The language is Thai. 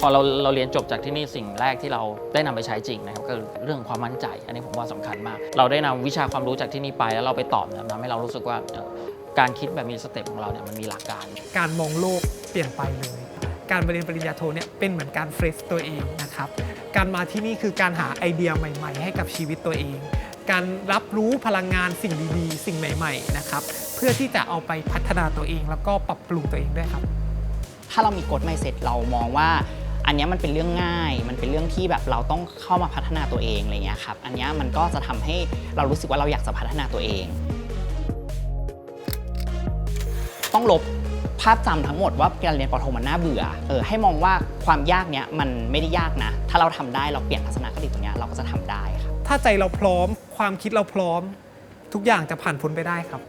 พอเราเราเรียนจบจากที่นี่สิ่งแรกที่เราได้นำไปใช้จริงนะครับก็คือเรื่องความมั่นใจ อันนี้ผมว่าสำคัญมาก เราได้นำวิชาความรู้จากที่นี่ไปแล้วเราไปตอบเนี่ยทำให้เรารู้สึกว่าเอ่อการคิดแบบมีสเต็ปของเราเนี่ยมันมีหลักการ การมองโลกเปลี่ยนไปเลย การไปเรียนปริญญาโทเนี่ยเป็นเหมือนการเฟรชตัวเองนะครับ การมาที่นี่คือการหาไอเดียใหม่ ๆ ให้กับชีวิตตัวเอง การรับรู้พลังงานสิ่งดีๆ สิ่งใหม่ ๆ นะครับ เพื่อที่จะเอาไปพัฒนาตัวเอง แล้วก็ปรับปรุงตัวเองด้วยครับ ถ้าเรามีกฎไม่เสร็จเรามองว่า อันนี้มันเป็นเรื่องง่าย มันเป็นเรื่องที่แบบเราต้องเข้ามาพัฒนาตัวเองอะไรเงี้ยครับ อันนี้มันก็จะทำให้เรารู้สึกว่าเราอยากจะพัฒนาตัวเอง ต้องลบภาพจำทั้งหมดว่าการเรียนปโทมันน่าเบื่อ เออให้มองว่าความยากเนี้ยมันไม่ได้ยากนะ ถ้าเราทำได้เราเปลี่ยนทัศนคติตรงเนี้ยเราก็จะทำได้ครับ ถ้าใจเราพร้อม ความคิดเราพร้อม ทุกอย่างจะผ่านพ้นไปได้ครับ